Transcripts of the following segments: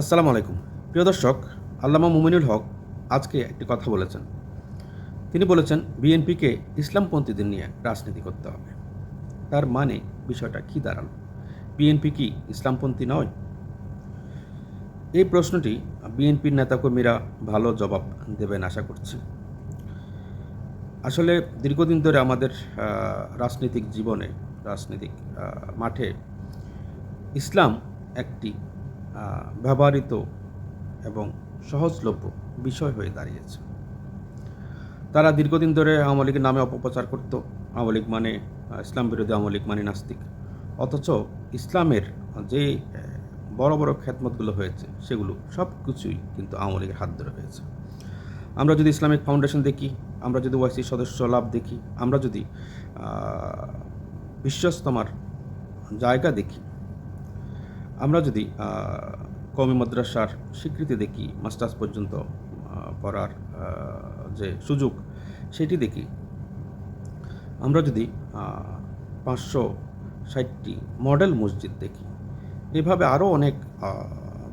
আসসালামু আলাইকুম। প্রিয় দর্শক, আল্লামা মুমিনুল হক আজকে একটি কথা বলেছেন। তিনি বলেছেন, বিএনপিকে ইসলামপন্থীদের নিয়ে রাজনীতি করতে হবে। তার মানে বিষয়টা কী দাঁড়াল? বিএনপি কি ইসলামপন্থী নয়? এই প্রশ্নটি বিএনপির নেতাকর্মীরা ভালো জবাব দেবেন আশা করছি। আসলে দীর্ঘদিন ধরে আমাদের রাজনৈতিক জীবনে, রাজনৈতিক মাঠে ইসলাম একটি ব্যবহৃত এবং সহজলভ্য বিষয় হয়ে দাঁড়িয়েছে। তারা দীর্ঘদিন ধরে আওয়ামী লীগের নামে অপপ্রচার করত। আওয়ামী লীগ মানে ইসলাম বিরোধী আওয়ামী লীগ মানে নাস্তিক। অথচ ইসলামের যে বড় বড় খ্যাতমতগুলো হয়েছে, সেগুলো সব কিছুই কিন্তু আওয়ামী লীগের হাত ধরে হয়েছে। আমরা যদি ইসলামিক ফাউন্ডেশন দেখি, আমরা যদি ওয়াইসি সদস্য লাভ দেখি, আমরা যদি বিশ্বস্তমার জায়গা দেখি আমরা যদি কওমি মাদ্রাসার স্বীকৃতি দেখি, মাস্টার্স পর্যন্ত পড়ার যে সুযোগ, সেটি দেখি, আমরা যদি পাঁচশো ষাটটি মডেল মসজিদ দেখি, এভাবে আরও অনেক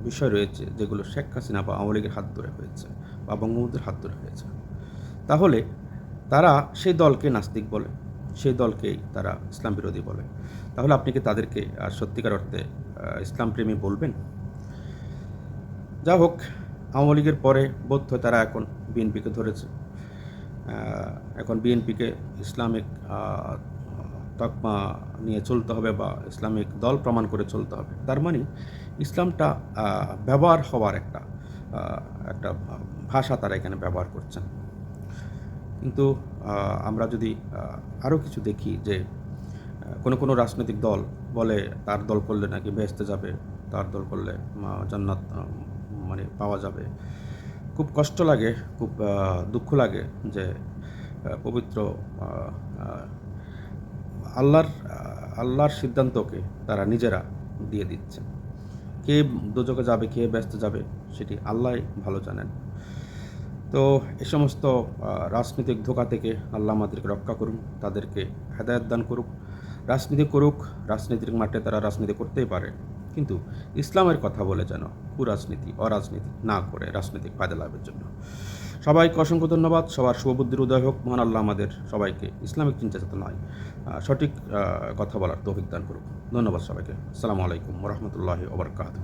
বিষয় রয়েছে, যেগুলো শেখ হাসিনা বা আওয়ামী লীগের হাত ধরে হয়েছে বা বঙ্গবন্ধুর হাত ধরে হয়েছে। তাহলে তারা সেই দলকে নাস্তিক বলে, সেই দলকেই তারা ইসলাম বিরোধী বলে। তাহলে আপনি কি তাদেরকে সত্যিকার অর্থে আহ, ইসলাম প্রেমী বলবেন? যা হোক আওয়ামী লীগের পরে হয় তারা এখন বিএনপিকে ধরেছে। এখন বিএনপিকে ইসলামিক তকমা নিয়ে চলতে হবে বা ইসলামিক দল প্রমাণ করে চলতে হবে। তার মানে ইসলামটা ব্যবহার হওয়ার একটা একটা ভাষা তারা এখানে ব্যবহার করছেন। কিন্তু আমরা যদি আরও কিছু দেখি যে কোনো কোনো রাজনৈতিক দল বলে তার দল করলে নাকি বেহেস্তে যাবে, তার দল করলে জান্নাত মানে পাওয়া যাবে। খুব কষ্ট লাগে, খুব দুঃখ লাগে যে পবিত্র আল্লাহর আল্লাহর সিদ্ধান্তকে তারা নিজেরা দিয়ে দিচ্ছে। কে দুজকে যাবে, কে ব্যস্ত যাবে, সেটি আল্লাহ ভালো জানেন। তো এ সমস্ত রাজনৈতিক ধোকা থেকে আল্লাহ আমাদেরকে রক্ষা করুন, তাদেরকে হেদায়ত দান করুক। রাজনীতি করুক, রাজনীতির মাঠে তারা রাজনীতি করতেই পারে। কিন্তু ইসলামের কথা বলে যেন কুরাজনীতি, অরাজনীতি না করে রাজনৈতিক ফায়দা লাভের জন্য। সবাইকে অসংখ্য ধন্যবাদ। সবার শুভবুদ্ধির উদয় হোক। মহান আল্লাহ আমাদের সবাইকে ইসলামিক চিন্তা চেতনা নয় সঠিক কথা বলার তৌফিক দান করুক। ধন্যবাদ সবাইকে। আসসালামু আলাইকুম রহমতুল্লাহ ওবরকাত